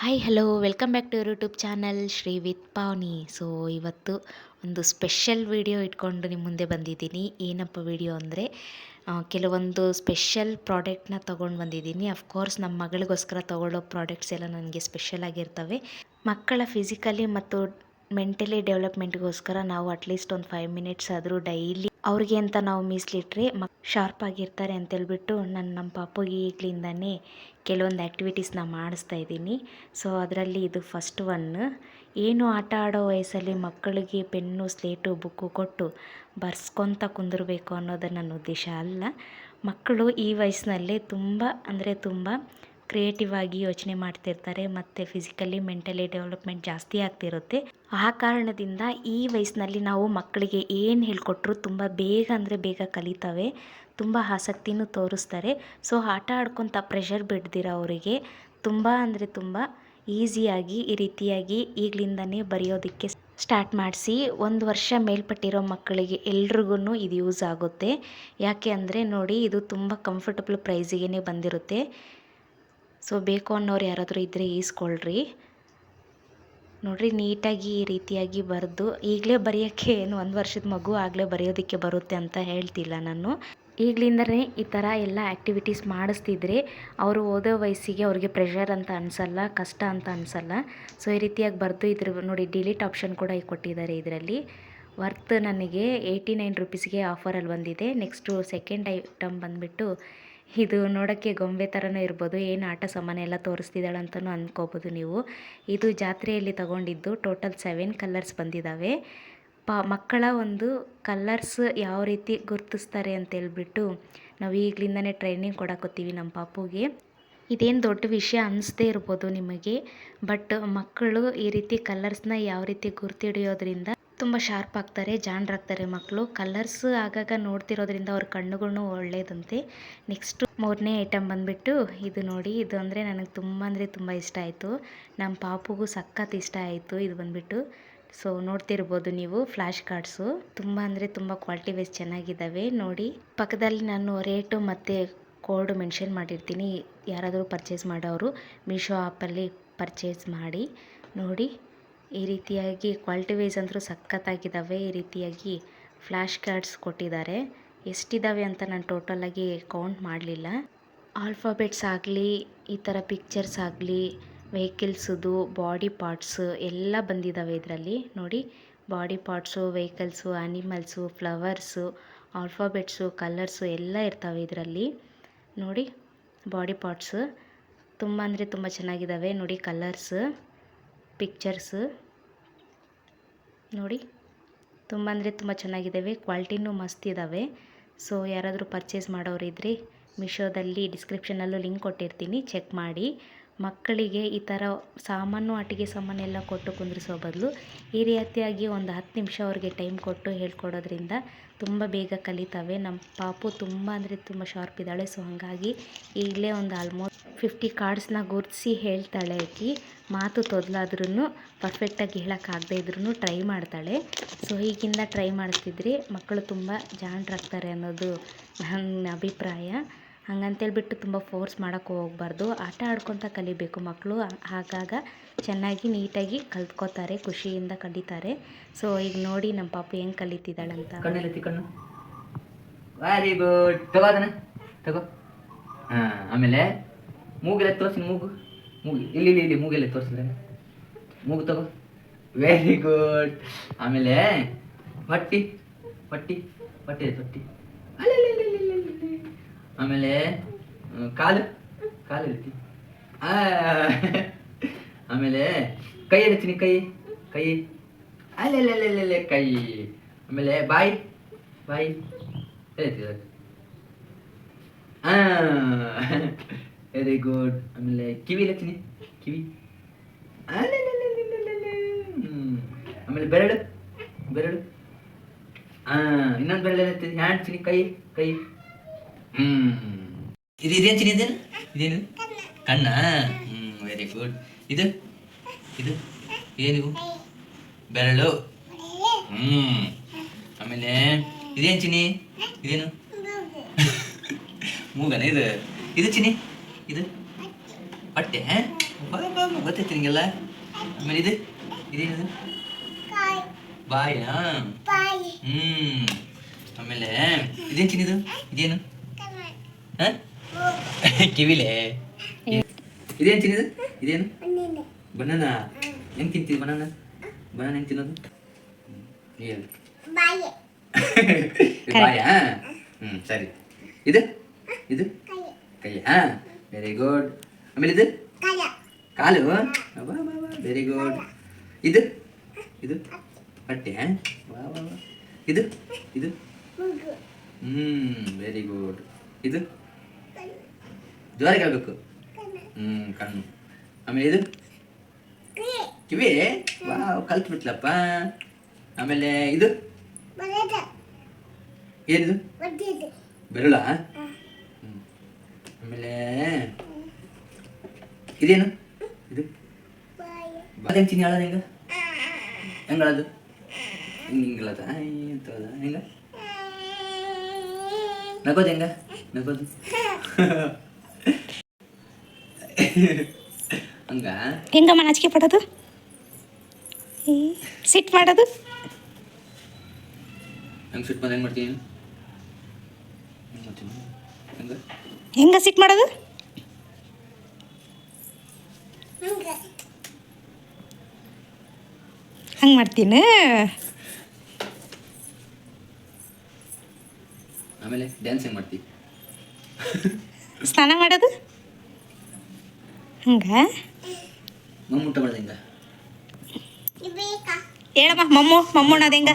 Hi hello welcome back to YouTube channel Shri with Pavani so ಇವತ್ತು ಒಂದು special video ಇಟ್ಕೊಂಡು ನಿಮ್ಮ ಮುಂದೆ ಬಂದಿದ್ದೀನಿ. ಏನಪ್ಪ ವಿಡಿಯೋ ಅಂದರೆ ಕೆಲವೊಂದು ಸ್ಪೆಷಲ್ ಪ್ರಾಡಕ್ಟ್ನ ತೊಗೊಂಡು ಬಂದಿದ್ದೀನಿ. ಅಫ್ಕೋರ್ಸ್ ನಮ್ಮ ಮಗಳಿಗೋಸ್ಕರ ತೊಗೊಳ್ಳೋ ಪ್ರಾಡಕ್ಟ್ಸ್ ಎಲ್ಲ ನನಗೆ ಸ್ಪೆಷಲ್ ಆಗಿರ್ತವೆ. ಮಕ್ಕಳ ಫಿಸಿಕಲಿ ಮತ್ತು ಮೆಂಟಲಿ ಡೆವಲಪ್ಮೆಂಟ್ಗೋಸ್ಕರ ನಾವು ಅಟ್ಲೀಸ್ಟ್ ಒಂದು ಫೈವ್ ಮಿನಿಟ್ಸ್ ಆದರೂ ಡೈಲಿ ಅವ್ರಿಗೆ ಅಂತ ನಾವು ಮೀಸಲಿಟ್ರೆ ಮಕ್ ಶಾರ್ಪ್ ಆಗಿರ್ತಾರೆ ಅಂತೇಳ್ಬಿಟ್ಟು ನಾನು ನಮ್ಮ ಪಾಪುಗೆ ಈಗಲಿಂದನೇ ಕೆಲವೊಂದು ಆ್ಯಕ್ಟಿವಿಟೀಸ್ನ ಮಾಡಿಸ್ತಾ ಇದ್ದೀನಿ. ಸೊ ಅದರಲ್ಲಿ ಇದು ಫಸ್ಟ್ ಒನ್ ಏನು ಆಟ ಆಡೋ ವಯಸ್ಸಲ್ಲಿ ಮಕ್ಕಳಿಗೆ ಪೆನ್ನು, ಸ್ಲೇಟು, ಬುಕ್ಕು ಕೊಟ್ಟು ಬರ್ಸ್ಕೊತ ಕುಂದಿರಬೇಕು ಅನ್ನೋದು ನನ್ನ ಉದ್ದೇಶ ಅಲ್ಲ. ಮಕ್ಕಳು ಈ ವಯಸ್ಸಿನಲ್ಲೇ ತುಂಬ ಅಂದರೆ ತುಂಬ ಕ್ರಿಯೇಟಿವ್ ಆಗಿ ಯೋಚನೆ ಮಾಡ್ತಿರ್ತಾರೆ, ಮತ್ತು ಫಿಸಿಕಲಿ ಮೆಂಟಲಿ ಡೆವಲಪ್ಮೆಂಟ್ ಜಾಸ್ತಿ ಆಗ್ತಿರುತ್ತೆ. ಆ ಕಾರಣದಿಂದ ಈ ವಯಸ್ಸಿನಲ್ಲಿ ನಾವು ಮಕ್ಕಳಿಗೆ ಏನು ಹೇಳಿಕೊಟ್ರು ತುಂಬ ಬೇಗ ಅಂದರೆ ಬೇಗ ಕಲಿತವೆ, ತುಂಬ ಆಸಕ್ತಿನೂ ತೋರಿಸ್ತಾರೆ. ಸೊ ಆಟ ಆಡ್ಕೊತ ಪ್ರೆಷರ್ ಬಿಡ್ದಿರ ಅವರಿಗೆ ತುಂಬ ಅಂದರೆ ತುಂಬ ಈಸಿಯಾಗಿ ಈ ರೀತಿಯಾಗಿ ಈಗಲಿಂದನೇ ಬರೆಯೋದಕ್ಕೆ ಸ್ಟಾರ್ಟ್ ಮಾಡಿಸಿ, ಒಂದು ವರ್ಷ ಮೇಲ್ಪಟ್ಟಿರೋ ಮಕ್ಕಳಿಗೆ ಎಲ್ರಿಗೂ ಇದು ಯೂಸ್ ಆಗುತ್ತೆ. ಯಾಕೆ ಅಂದರೆ ನೋಡಿ, ಇದು ತುಂಬ ಕಂಫರ್ಟಬಲ್ ಪ್ರೈಸಿಗೆ ಬಂದಿರುತ್ತೆ. ಸೊ ಬೇಕು ಅನ್ನೋರು ಯಾರಾದರೂ ಇದ್ದರೆ ಈಸ್ಕೊಳ್ರಿ. ನೋಡಿರಿ, ನೀಟಾಗಿ ಈ ರೀತಿಯಾಗಿ ಬರೆದು, ಈಗಲೇ ಬರೆಯೋಕ್ಕೆ ಏನು ಒಂದು ವರ್ಷದ ಮಗು ಆಗಲೇ ಬರೆಯೋದಕ್ಕೆ ಬರುತ್ತೆ ಅಂತ ಹೇಳ್ತಿಲ್ಲ ನಾನು. ಈಗಲಿಂದನೇ ಈ ಥರ ಎಲ್ಲ ಆ್ಯಕ್ಟಿವಿಟೀಸ್ ಮಾಡಿಸ್ತಿದ್ರೆ ಅವರು ಓದೋ ವಯಸ್ಸಿಗೆ ಅವ್ರಿಗೆ ಪ್ರೆಷರ್ ಅಂತ ಅನಿಸಲ್ಲ, ಕಷ್ಟ ಅಂತ ಅನಿಸಲ್ಲ. ಸೊ ಈ ರೀತಿಯಾಗಿ ಬರೆದು ಇದ್ರ ನೋಡಿ ಡಿಲೀಟ್ ಆಪ್ಷನ್ ಕೂಡ ಕೊಟ್ಟಿದ್ದಾರೆ ಇದರಲ್ಲಿ. ವರ್ತ್ ನನಗೆ ಏಯ್ಟಿ ನೈನ್ ರುಪೀಸ್ಗೆ ಆಫರಲ್ಲಿ ಬಂದಿದೆ. ನೆಕ್ಸ್ಟು ಸೆಕೆಂಡ್ ಐಟಮ್ ಬಂದುಬಿಟ್ಟು ಇದು ನೋಡೋಕ್ಕೆ ಗೊಂಬೆ ಥರನೂ ಇರ್ಬೋದು. ಏನು ಆಟ ಸಾಮಾನು ಎಲ್ಲ ತೋರಿಸ್ತಿದ್ದಾಳೆ ಅಂತಲೂ ಅಂದ್ಕೋಬೋದು ನೀವು. ಇದು ಜಾತ್ರೆಯಲ್ಲಿ ತಗೊಂಡಿದ್ದು ಟೋಟಲ್ ಸೆವೆನ್ ಕಲರ್ಸ್ ಬಂದಿದ್ದಾವೆ. ಪ, ಮಕ್ಕಳ ಒಂದು ಕಲರ್ಸ್ ಯಾವ ರೀತಿ ಗುರ್ತಿಸ್ತಾರೆ ಅಂತೇಳ್ಬಿಟ್ಟು ನಾವು ಈಗಲಿಂದನೇ ಟ್ರೈನಿಂಗ್ ಕೊಡಕೋತೀವಿ ನಮ್ಮ ಪಾಪುಗೆ. ಇದೇನು ದೊಡ್ಡ ವಿಷಯ ಅನಿಸ್ದೇ ಇರ್ಬೋದು ನಿಮಗೆ. ಬಟ್ ಮಕ್ಕಳು ಈ ರೀತಿ ಕಲರ್ಸ್ನ ಯಾವ ರೀತಿ ಗುರ್ತಿಡಿಯೋದ್ರಿಂದ ತುಂಬ ಶಾರ್ಪ್ ಆಗ್ತಾರೆ ಜಾಣರಾಗ್ತಾರೆ ಮಕ್ಕಳು. ಕಲರ್ಸ್ ಆಗಾಗ ನೋಡ್ತಿರೋದ್ರಿಂದ ಅವ್ರ ಕಣ್ಣುಗಳು ಒಳ್ಳೆಯದಂತೆ ನೆಕ್ಸ್ಟು ಮೂರನೇ ಐಟಮ್ ಬಂದುಬಿಟ್ಟು ಇದು ನೋಡಿ, ಇದು ಅಂದರೆ ನನಗೆ ತುಂಬ ಅಂದರೆ ತುಂಬ ಇಷ್ಟ ಆಯಿತು. ನಮ್ಮ ಪಾಪುಗೂ ಸಖತ್ ಇಷ್ಟ ಆಯಿತು ಇದು ಬಂದುಬಿಟ್ಟು. ಸೊ, ನೋಡ್ತಿರ್ಬೋದು ನೀವು ಫ್ಲ್ಯಾಶ್ ಕಾರ್ಡ್ಸು. ತುಂಬ ಅಂದರೆ ತುಂಬ ಕ್ವಾಲಿಟಿ ವೈಸ್ ಚೆನ್ನಾಗಿದ್ದಾವೆ. ನೋಡಿ, ಪಕ್ಕದಲ್ಲಿ ನಾನು ರೇಟು ಮತ್ತು ಕೋಡ್ ಮೆನ್ಷನ್ ಮಾಡಿರ್ತೀನಿ. ಯಾರಾದರೂ ಪರ್ಚೇಸ್ ಮಾಡೋರು ಮೀಶೋ ಆ್ಯಪಲ್ಲಿ ಪರ್ಚೇಸ್ ಮಾಡಿ. ನೋಡಿ. ಈ ರೀತಿಯಾಗಿ ಕ್ವಾಲಿಟಿ ವೈಸ್ ಅಂತೂ ಸಖತ್ತಾಗಿದ್ದಾವೆ. ಈ ರೀತಿಯಾಗಿ ಫ್ಲ್ಯಾಶ್ ಕಾರ್ಡ್ಸ್ ಕೊಟ್ಟಿದ್ದಾರೆ. ಎಷ್ಟಿದ್ದಾವೆ ಅಂತ ನಾನು ಟೋಟಲಾಗಿ ಕೌಂಟ್ ಮಾಡಲಿಲ್ಲ. ಆಲ್ಫಾಬೆಟ್ಸ್ ಆಗಲಿ, ಈ ಥರ ಪಿಕ್ಚರ್ಸ್ ಆಗಲಿ ವೆಹಿಕಲ್ಸದು ಬಾಡಿ ಪಾರ್ಟ್ಸು ಎಲ್ಲ ಬಂದಿದ್ದಾವೆ ಇದರಲ್ಲಿ. ನೋಡಿ body parts vehicles animals flowers alphabets colours ಎಲ್ಲ ಇರ್ತವೆ ಇದರಲ್ಲಿ. ನೋಡಿ ಬಾಡಿ ಪಾರ್ಟ್ಸು ತುಂಬ ಅಂದರೆ ತುಂಬ ಚೆನ್ನಾಗಿದ್ದಾವೆ. ನೋಡಿ ಕಲರ್ಸ್ ಪಿಕ್ಚರ್ಸ್ ನೋಡಿ, ತುಂಬ ಅಂದರೆ ತುಂಬ ಚೆನ್ನಾಗಿದ್ದಾವೆ, ಕ್ವಾಲಿಟಿನೂ ಮಸ್ತ್ ಇದ್ದಾವೆ. ಸೊ ಯಾರಾದರೂ ಪರ್ಚೇಸ್ ಮಾಡೋರಿದ್ದರೆ ಮಿಶೋದಲ್ಲಿ ಡಿಸ್ಕ್ರಿಪ್ಷನಲ್ಲೂ ಲಿಂಕ್ ಕೊಟ್ಟಿರ್ತೀನಿ ಚೆಕ್ ಮಾಡಿ. ಮಕ್ಕಳಿಗೆ ಈ ಥರ ಸಾಮಾನು ಆಟಿಕೆ ಸಾಮಾನೆಲ್ಲ ಕೊಟ್ಟು ಕುಂದ್ರಿಸೋ ಬದಲು ಈ ರೀತಿಯಾಗಿ ಒಂದು ಹತ್ತು ನಿಮಿಷ ಅವ್ರಿಗೆ ಟೈಮ್ ಕೊಟ್ಟು ಹೇಳ್ಕೊಡೋದ್ರಿಂದ ತುಂಬ ಬೇಗ ಕಲಿತಾವೆ. ನಮ್ಮ ಪಾಪು ತುಂಬ ಅಂದರೆ ತುಂಬ ಶಾರ್ಪ್ ಇದ್ದಾಳೆ ಸೊ ಹಾಗಾಗಿ ಈಗಲೇ ಒಂದು ಆಲ್ಮೋಸ್ಟ್ ಫಿಫ್ಟಿ ಕಾರ್ಡ್ಸ್ನ ಗುರುತಿಸಿ ಹೇಳ್ತಾಳೆ ಆಕಿ. ಮಾತು ತೊದಲಾದ್ರೂ ಪರ್ಫೆಕ್ಟಾಗಿ ಹೇಳೋಕ್ಕಾಗದೇ ಇದ್ರೂ ಟ್ರೈ ಮಾಡ್ತಾಳೆ. ಸೊ ಈಗಿಂದ ಟ್ರೈ ಮಾಡ್ತಿದ್ರಿ. ಮಕ್ಕಳು ತುಂಬ ಜಾಣರಾಗ್ತಾರೆ ಅನ್ನೋದು ನನ್ನ ಅಭಿಪ್ರಾಯ. ಹಂಗಂತೇಳ್ಬಿಟ್ಟು ತುಂಬ ಫೋರ್ಸ್ ಮಾಡೋಕ್ಕೆ ಹೋಗ್ಬಾರ್ದು. ಆಟ ಆಡ್ಕೊತ ಕಲಿಬೇಕು ಮಕ್ಕಳು. ಆಗಾಗ ಚೆನ್ನಾಗಿ ನೀಟಾಗಿ ಕಲ್ತ್ಕೋತಾರೆ, ಖುಷಿಯಿಂದ ಕಲಿತಾರೆ. ಸೊ ಈಗ ನೋಡಿ ನಮ್ಮ ಪಾಪು ಹೆಂಗೆ ಕಲಿತಿದ್ದಾಳಂತ. ಅಂತ ವೆರಿ ಗುಡ್ ತಗೋ ಆಮೇಲೆ ಮೂಗೆಲ್ಲ, ತೋರಿಸಿ ಮೂಗು. ಮೂಗು, ಇಲ್ಲಿ ಇಲ್ಲಿ ಇಲ್ಲಿ, ಮೂಗೆಲ್ಲ ತೋರಿಸಿದ್ರೆ ಮೂಗು ತಗೋ. ವೆರಿ ಗುಡ್ ಆಮೇಲೆ ಹೊಟ್ಟಿ ಹೊಟ್ಟಿ ಪಟ್ಟಿ ಹೊಟ್ಟಿ. ಆಮೇಲೆ ಕಾಲು ಕಾಲು ಇರ್ತಿ ಆಮೇಲೆ ಕೈ ಎತ್ತೀನಿ ಕೈ ಕೈ ಅಲ್ಲೆಲ್ಲೆಲ್ಲೆಲ್ಲೆ ಕೈ ಆಮೇಲೆ ಬಾಯಿ ಬಾಯಿ ಎತ್ತಿ ಆ ವೆರಿ ಗುಡ್ ಆಮೇಲೆ ಕಿವಿ ಲಕ್ಷ್ಮಿ ಕಿವಿ. ಆಮೇಲೆ ಬೆರಳು. ಬೆರಳು. ಆ, ಇನ್ನೊಂದು ಬೆರಳು ಎತ್ತೀನಿ ಹ್ಯಾಂಡ್ ಚಿನಿ ಕೈ ಕೈ. ಹ್ಮ್. ಇದು ಇದೇನು ಚಿನಿ ಇದೇನು ಇದೇನು? ಕಣ್ಣ. ಹ್ಮ್ ವೆರಿ ಗುಡ್ ಇದು? ಇದು? ಏನು? ಬೆರಳು. ಹ್ಮ್. ಆಮೇಲೆ ಇದೇನು ಚಿನಿ ಇದೇನು? ಮೂಗನ ಇದು? ಇದು ಚಿನಿ ಇದು ಹೊಟ್ಟೆ ಬಾ ಬಾ ಬಾ ಗೊತ್ತೈತಿ ನಿಂಗೆಲ್ಲ ಆಮೇಲೆ ಇದು ಇದೇನಿದು ಬಾಯಾ ಹ್ಮ್ ಆಮೇಲೆ ಇದೇನ್ ತಿನ್ನಿದು ಇದೇನು ಹ? ಕಿವಿಲೆ ಇದೇನ್ ತಿನ್ನಿದು ಇದೇನು ಬನಾನ ಹೆಂಗ್ ತಿಂತೀವಿ ಬನಾನ ಬನಾನ ಹೆಂಗ್ ತಿನ್ನೋದು ಹ್ಮ್, ನೀ ಹೇಳು ಇದು ಬಾಯಾ ಹ್ಮ್ ಸರಿ ಇದು ಇದು ಕೈ ಹಾ ವೆರಿ ಗುಡ್ ಆಮೇಲೆ ಇದು? ಕಾಲು. ವೆರಿ ಗುಡ್ ಇದು? ಇದು? ಬಟ್ಟೆ ವಾ ಇದು? ಇದು? ಹ್ಮ್ ವೆರಿ ಗುಡ್ ಇದು? ಜೋರಾಗಿ ಹೇಳ್ಬೇಕು. ಹ್ಮ್ ಕಣ್ಣು. ಆಮೇಲೆ ಇದು? ಕಿವಿ. ಕಲ್ತು ಬಿಟ್ಲಪ್ಪ ಆಮೇಲೆ ಇದು? ಏನಿದು? ಬೆರಳ. ಆಮೇಲೆ ಇದೇನು? ಇದು? ಬಾಳೆ ತಿನ್ನಿ ಹೇಳೋದು ಹೆಂಗ ಹೆಂಗ ಹೇಳೋದು. ಹಿಂಗೆ ಹಿಂಗಲ್ಲದ ಅಂತ ಹೆಂಗ? ನಗೋದು ಹೆಂಗ? ನಗೋದು. ಹಂಗ? ಹೆಂಗಮ್ಮ ನಾಚಿಕೆ ಪಡೋದು? ಸಿಟ್ ಮಾಡೋದು? ಹೆಂಗ್ ಸಿಟ್ ಬಂದು ಹೆಂಗ್ ಮಾಡ್ತೀನಿ? ಹೆಂಗೆ ಮಾಡ್ತೀನಿ? ಹೆಂಗ? ಹೆಂಗ ಸಿಟ್ ಮಾಡೋದು? ಹಂಗೆ ಮಾಡ್ತೀನಿ. ಆಮೇಲೆ ಡ್ಯಾನ್ಸ್ ಹೆಂಗೆ ಮಾಡ್ತೀವಿ ಸ್ನಾನ ಮಾಡೋದು? ಹಂಗ? ಮಮ್ಮೂಟ ಮಾಡೋದು ಹೆಂಗ? ಹೇಳಮ್ಮ ಮಮ್ಮು ಮಮ್ಮು ಅನ್ನೋದು ಹೆಂಗ?